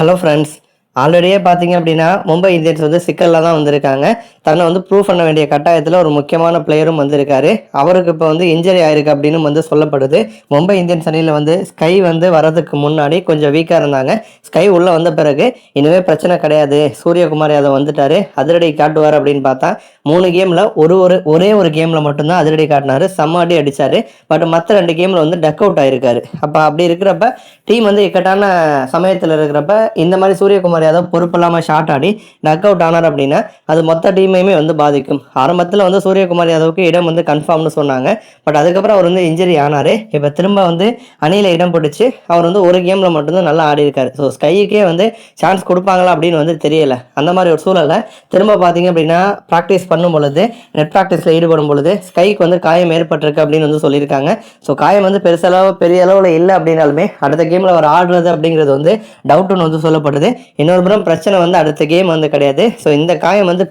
Hello friends ஆல்ரெடியே பார்த்தீங்க அப்படின்னா Mumbai Indians வந்து சிக்கலில் தான் வந்திருக்காங்க. தன்னை வந்து ப்ரூவ் பண்ண வேண்டிய கட்டாயத்தில் ஒரு முக்கியமான பிளேயரும் வந்திருக்காரு. அவருக்கு இப்போ வந்து இன்ஜரி ஆயிருக்கு அப்படின்னு வந்து சொல்லப்படுது. மும்பை இந்தியன்ஸ் அணியில் வந்து ஸ்கை வந்து வரதுக்கு முன்னாடி கொஞ்சம் வீக்காக இருந்தாங்க. ஸ்கை உள்ளே வந்த பிறகு இனிமே பிரச்சனை கிடையாது. சூரியகுமார் யாதவ் வந்துட்டாரு. அதிரடி காட்டுவார் அப்படின்னு பார்த்தா மூணு கேமில் ஒரு ஒரு ஒரே ஒரு கேமில் மட்டும்தான் அதிரடி காட்டினாரு. செம்ம அடி அடிச்சாரு. பட் மற்ற ரெண்டு கேமில் வந்து டக் அவுட் ஆயிருக்காரு. அப்போ அப்படி இருக்கிறப்ப டீம் வந்து இக்கட்டான சமயத்தில் இருக்கிறப்ப இந்த மாதிரி சூரியகுமார் யாதவ் பொறுப்பு இல்லாமல் ஷார்ட் ஆடி டக் அவுட் ஆனார் அப்படின்னா அது மொத்த டீம் டீமையுமே வந்து பாதிக்கும். ஆரம்பத்தில் வந்து சூரியகுமார் யாதவுக்கு இடம் வந்து கன்ஃபார்ம்னு சொன்னாங்க. பட் அதுக்கப்புறம் அவர் வந்து இன்ஜரி ஆனார். இப்போ திரும்ப வந்து அணியில் இடம் பிடிச்சி அவர் வந்து ஒரு கேமில் மட்டும்தான் நல்லா ஆடி இருக்காரு. ஸோ ஸ்கைக்கே வந்து சான்ஸ் கொடுப்பாங்களா அப்படின்னு வந்து தெரியல. அந்த மாதிரி ஒரு சூழலை திரும்ப பார்த்தீங்க அப்படின்னா ப்ராக்டிஸ் பண்ணும் பொழுது நெட் ப்ராக்டிஸில் ஈடுபடும் பொழுது ஸ்கைக்கு வந்து காயம் ஏற்பட்டிருக்கு அப்படின்னு வந்து சொல்லியிருக்காங்க. ஸோ காயம் வந்து பெருசளவு பெரிய அளவில் இல்லை அப்படின்னாலுமே அடுத்த கேமில் அவர் ஆடுறது அப்படிங்கிறது வந்து டவுட்டுன்னு வந்து சொல்லப்படுது. இன்னொரு புறம் பிரச்சனை வந்து அடுத்த கேம் வந்து கிடையாது. ஸோ இந்த காயம் வந்து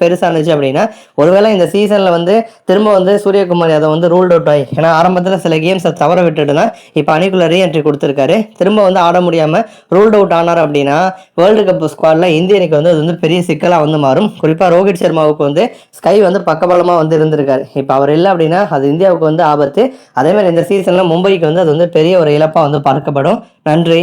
இருந்துச்சு அப்படின்னா ஒருவேளை இந்த சீசனில் வந்து திரும்ப வந்து சூரியகுமார் யாதவ் வந்து ரூல்ட் அவுட் ஆகி ஏன்னா ஆரம்பத்தில் சில கேம்ஸை தவற விட்டுட்டுனா இப்போ அணிக்குள்ள ரீஎன்ட்ரி கொடுத்துருக்காரு. திரும்ப வந்து ஆட முடியாமல் ரூல்ட் அவுட் ஆனார் அப்படின்னா வேர்ல்டு கப் ஸ்குவாடில் இந்திய அணிக்கு வந்து அது வந்து பெரிய சிக்கலாக வந்து மாறும். குறிப்பாக ரோஹித் சர்மாவுக்கு வந்து ஸ்கை வந்து பக்கபலமாக வந்து இருந்திருக்காரு. இப்போ அவர் இல்லை அப்படின்னா அது இந்தியாவுக்கு வந்து ஆபத்து. அதே மாதிரி இந்த சீசனில் மும்பைக்கு வந்து அது வந்து பெரிய ஒரு இழப்பாக வந்து பார்க்கப்படும். நன்றி.